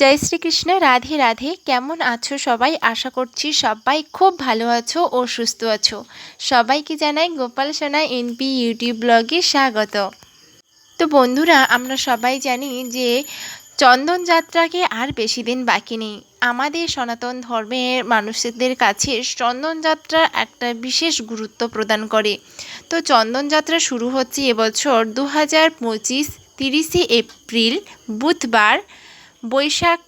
জয় শ্রীকৃষ্ণ, রাধে রাধে। কেমন আছো সবাই? আশা করছি সবাই খুব ভালো আছো ও সুস্থ আছো। সবাইকে জানাই গোপাল সোনা এনপি ইউটিউব ব্লগে স্বাগত। তো বন্ধুরা, আমরা সবাই জানি যে চন্দন যাত্রাকে আর বেশি দিন বাকি নেই। আমাদের সনাতন ধর্মের মানুষদের কাছে চন্দন যাত্রা একটা বিশেষ গুরুত্ব প্রদান করে। তো চন্দন যাত্রা শুরু হচ্ছে এবছর দু হাজার পঁচিশ তিরিশে এপ্রিল, বুধবার। বৈশাখ,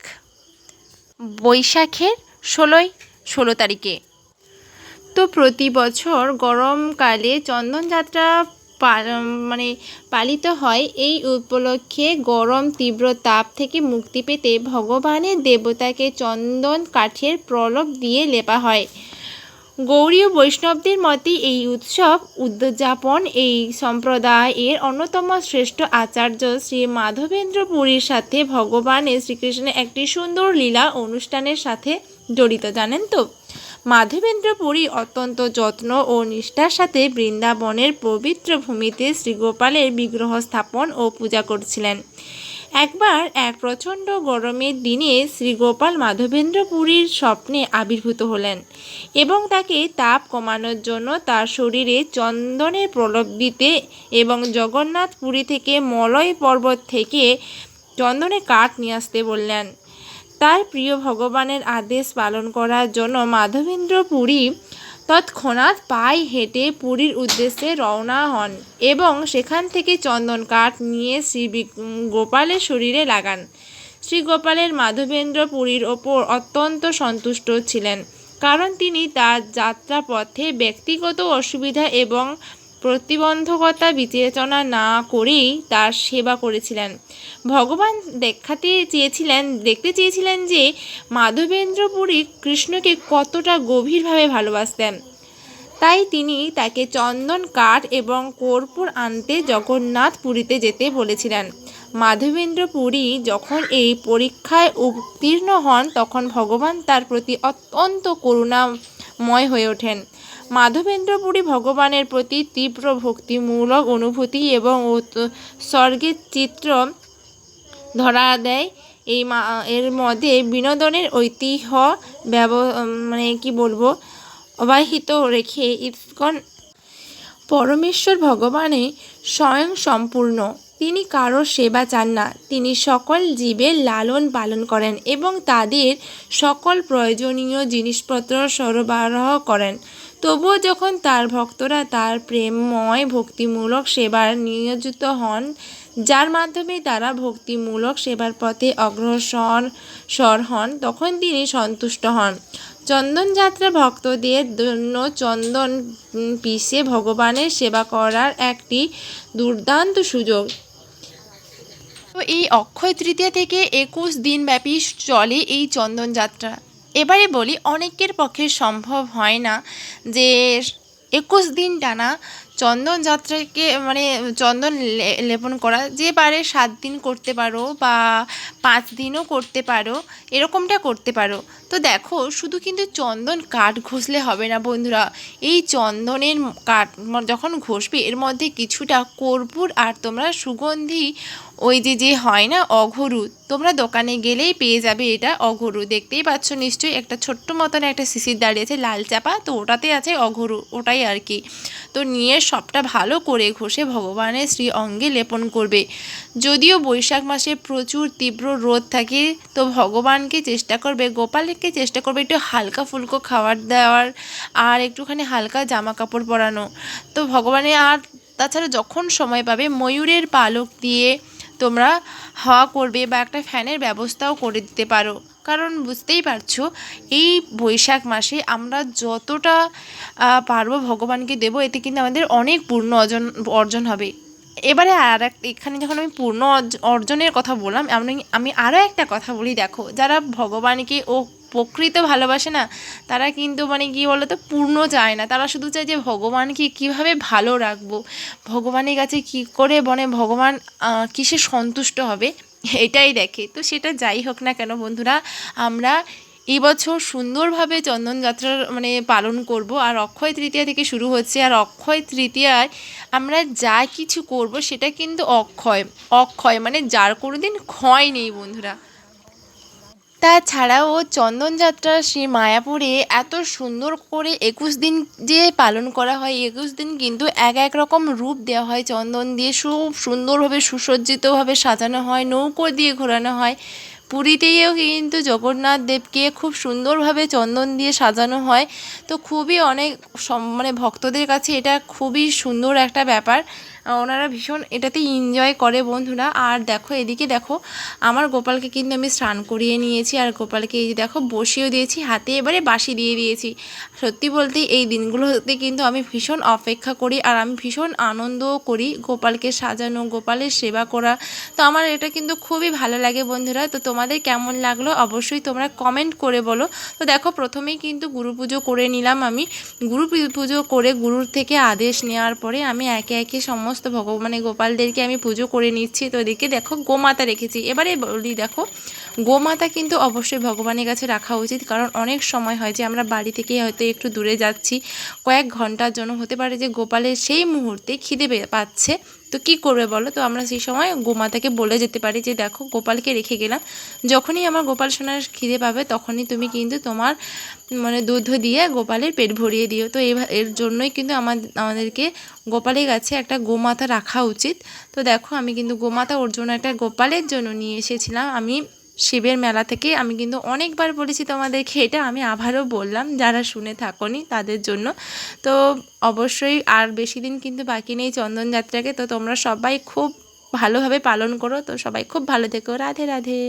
বৈশাখের ষোলোই, ষোলো তারিখে। তো প্রতি বছর গরমকালে চন্দনযাত্রা মানে পালিত হয়। এই উপলক্ষে গরম তীব্র তাপ থেকে মুক্তি পেতে ভগবানের দেবতাকে চন্দন কাঠের প্রলব দিয়ে লেপা হয়। গৌরীয় বৈষ্ণবদের মতে এই উৎসব, উদযাপন, এই সম্প্রদায়ের অন্যতম শ্রেষ্ঠ আচার্য শ্রী মাধবেন্দ্র পুরীর সাথে ভগবানের শ্রীকৃষ্ণের একটি সুন্দর লীলা অনুষ্ঠানের সাথে জড়িত, জানেন তো? মাধবেন্দ্র পুরী অত্যন্ত যত্ন ও নিষ্ঠার সাথে বৃন্দাবনের পবিত্র ভূমিতে শ্রীগোপালের বিগ্রহ স্থাপন ও পূজা করছিলেন। একবার এক প্রচণ্ড গরমের দিনে শ্রীগোপাল মাধবেন্দ্র পুরীর স্বপ্নে আবির্ভূত হলেন এবং তাকে তাপ কমানোর জন্য তার শরীরে চন্দনের প্রলোভ দিতে এবং জগন্নাথ পুরী থেকে মলয় পর্বত থেকে চন্দনে কাঠ নিয়ে আসতে বললেন। তার প্রিয় ভগবানের আদেশ পালন করার জন্য মাধবেন্দ্র পুরী তৎক্ষণাৎ পায়ে হেঁটে পুরীর উদ্দেশ্যে রওনা হন এবং সেখান থেকে চন্দন কাঠ নিয়ে শ্রী গোপালের শরীরে লাগান। শ্রীগোপালের মাধবেন্দ্র পুরীর ওপর অত্যন্ত সন্তুষ্ট ছিলেন, কারণ তিনি তার যাত্রাপথে ব্যক্তিগত অসুবিধা এবং প্রতিবন্ধকতা বিবেচনা না করেই তার সেবা করেছিলেন। ভগবান দেখাতে চেয়েছিলেন, দেখতে চেয়েছিলেন যে মাধবেন্দ্র পুরী কৃষ্ণকে কতটা গভীরভাবে ভালোবাসতেন। তাই তিনি তাকে চন্দন কাঠ এবং কর্পূর আনতে জগন্নাথ পুরীতে যেতে বলেছিলেন। মাধবেন্দ্র পুরী যখন এই পরীক্ষায় উত্তীর্ণ হন, তখন ভগবান তার প্রতি অত্যন্ত করুণাময় হয়ে ওঠেন। মাধবেন্দ্র পুরী ভগবানের প্রতি তীব্র ভক্তিমূলক অনুভূতি এবং স্বর্গের চিত্র ধরা দেয়। এই এর মধ্যে বিনোদনের ঐতিহ্য ব্যব মানে কি বলব, অবাহিত রেখে ইস্কন পরমেশ্বর ভগবানে স্বয়ং সম্পূর্ণ। তিনি কারও সেবা চান না। তিনি সকল জীবের লালন পালন করেন এবং তাদের সকল প্রয়োজনীয় জিনিসপত্র সরবরাহ করেন। তবুও যখন তার ভক্তরা তার প্রেমময় ভক্তিমূলক সেবার নিয়োজিত হন, যার মাধ্যমে তারা ভক্তিমূলক সেবার পথে অগ্রসর, সর হন, তখন তিনি সন্তুষ্ট হন। চন্দন যাত্রা ভক্তদের জন্য চন্দন পিসে ভগবানের সেবা করার একটি দুর্দান্ত সুযোগ। তো এই অক্ষয় তৃতীয়া থেকে একুশ দিনব্যাপী চলে এই চন্দন যাত্রা। এবারে বলি, অনেকের পক্ষে সম্ভব হয় না যে একুশ দিন টানা চন্দন যাত্রাকে মানে চন্দন লেপন করা, যে পারে সাত দিন করতে পারো বা পাঁচ দিনও করতে পারো, এরকমটা করতে পারো। তো দেখো, শুধু কিন্তু চন্দন কাঠ ঘষলে হবে না বন্ধুরা। এই চন্দনের কাঠ যখন ঘষবে, এর মধ্যে কিছুটা কর্পূর আর তোমরা সুগন্ধি ওই যে যে হয় না, অঘরু। তোমরা দোকানে গেলেই পেয়ে যাবে এটা অঘরু। দেখতেই পাচ্ছ নিশ্চয়ই একটা ছোট্ট মতন একটা শিশির দাঁড়িয়েছে লাল চাপা। তো ওটাতে আছে অঘরু, ওটাই আর কি। তো নিয়ে সবটা ভালো করে ঘষে ভগবানের শ্রী অঙ্গে লেপন করবে। যদিও বৈশাখ মাসে প্রচুর তীব্র রোদ থাকে, তো ভগবানকে চেষ্টা করবে, গোপালকে চেষ্টা করবে একটু হালকা ফুলকো খাবার দেওয়ার আর একটুখানি হালকা জামা কাপড় পরানো। তো ভগবানের আর তাছাড়া যখন সময় পাবে ময়ূরের পালক দিয়ে তোমরা হাওয়া করবে বা একটা ফ্যানের ব্যবস্থাও করে দিতে পারো। কারণ বুঝতেই পারছ, এই বৈশাখ মাসে আমরা যতটা পারব ভগবানকে দেব, এতে কিন্তু আমাদের অনেক পূর্ণ অর্জন অর্জন হবে। এবারে আর এক, এখানে যখন আমি পূর্ণ অর্জনের কথা বললাম, আমি আমি আরও একটা কথা বলি, দেখো, যারা ভগবানকে ও প্রকৃত ভালোবাসে না, তারা কিন্তু মানে কী বলো তো পূর্ণ চায় না। তারা শুধু চায় যে ভগবানকে কীভাবে ভালো রাখব, ভগবানের কাছে কী করে মানে ভগবান কিসে সন্তুষ্ট হবে, এটাই দেখে। তো সেটা যাই হোক না কেন বন্ধুরা, আমরা এবছর সুন্দরভাবে চন্দনযাত্রার মানে পালন করব। আর অক্ষয় তৃতীয়া থেকে শুরু হচ্ছে। আর অক্ষয় তৃতীয়ায় আমরা যা কিছু করব সেটা কিন্তু অক্ষয়। অক্ষয় মানে যার কোনো দিন ক্ষয় নেই বন্ধুরা। তাছাড়াও চন্দনযাত্রা শ্রী মায়াপুরে এত সুন্দর করে একুশ দিন যে পালন করা হয়, একুশ দিন কিন্তু এক এক রকম রূপ দেওয়া হয়। চন্দন দিয়ে খুব সুন্দরভাবে সুসজ্জিতভাবে সাজানো হয়, নৌকো দিয়ে ঘোরানো হয়। পুরীতেও কিন্তু জগন্নাথ দেবকে খুব সুন্দরভাবে চন্দন দিয়ে সাজানো হয়। তো খুবই অনেক মানে ভক্তদের কাছে এটা খুবই সুন্দর একটা ব্যাপার। ওনারা ভীষণ এটাতে এনজয় করে বন্ধুরা। আর দেখো, এদিকে দেখো, আমার গোপালকে কিন্তু আমি স্নান করিয়ে নিয়েছি। আর গোপালকে এই যে দেখো, বসিয়েও দিয়েছি, হাতে এবারে বাসি দিয়ে দিয়েছি। সত্যি বলতে এই দিনগুলোতে কিন্তু আমি ভীষণ অপেক্ষা করি আর আমি ভীষণ আনন্দও করি গোপালকে সাজানো, গোপালের সেবা করা। তো আমার এটা কিন্তু খুবই ভালো লাগে বন্ধুরা। তো তোমাদের কেমন লাগল অবশ্যই তোমরা কমেন্ট করে বলো। তো দেখো, প্রথমেই কিন্তু গুরু পুজো করে নিলাম আমি। গুরু পুজো করে গুরুর থেকে আদেশ নেওয়ার পরে আমি একে একে সমস্ত ভগ মানে গোপালদেরকে আমি পুজো করে নিচ্ছি। তো এদিকে দেখো, গোমাতা রেখেছি। এবারে বলি দেখো, গোমাতা কিন্তু অবশ্যই ভগবানের কাছে রাখা উচিত। কারণ অনেক সময় হয় যে আমরা বাড়ি থেকে হয়তো একটু দূরে যাচ্ছি। কয়েক ঘণ্টার জন্য হতে পারে যে গোপালের সেই মুহূর্তে খিদে পাচ্ছে। তো কি করবে বলো? তো আমরা সেই সময় গোমাতাকে বলে যেতে পারি যে, দেখো, গোপালকে রেখে গেলাম। যখনই আমার গোপাল সোনার খিদে পাবে, তখনই তুমি কিন্তু তোমার মানে দুধ দিয়ে গোপালের পেট ভরিয়ে দিও। তো এর জন্যই কিন্তু আমাদের আমাদেরকে গোপালের কাছে একটা গোমাতা রাখা উচিত। তো দেখো, আমি কিন্তু গোমাতা ওর জন্য একটা গোপালের জন্য নিয়ে এসেছিলাম। আমি শিবের মেলা থেকে আমি কিন্তু অনেকবার বলেছি তোমাদেরকে, এটা আমি আবারও বললাম যারা শুনে থাকনি তাদের জন্য। তো অবশ্যই আর বেশি দিন কিন্তু বাকি নেই চন্দনযাত্রাকে তো তোমরা সবাই খুব ভালোভাবে পালন করো। তো সবাই খুব ভালো থেকো। রাধে রাধে।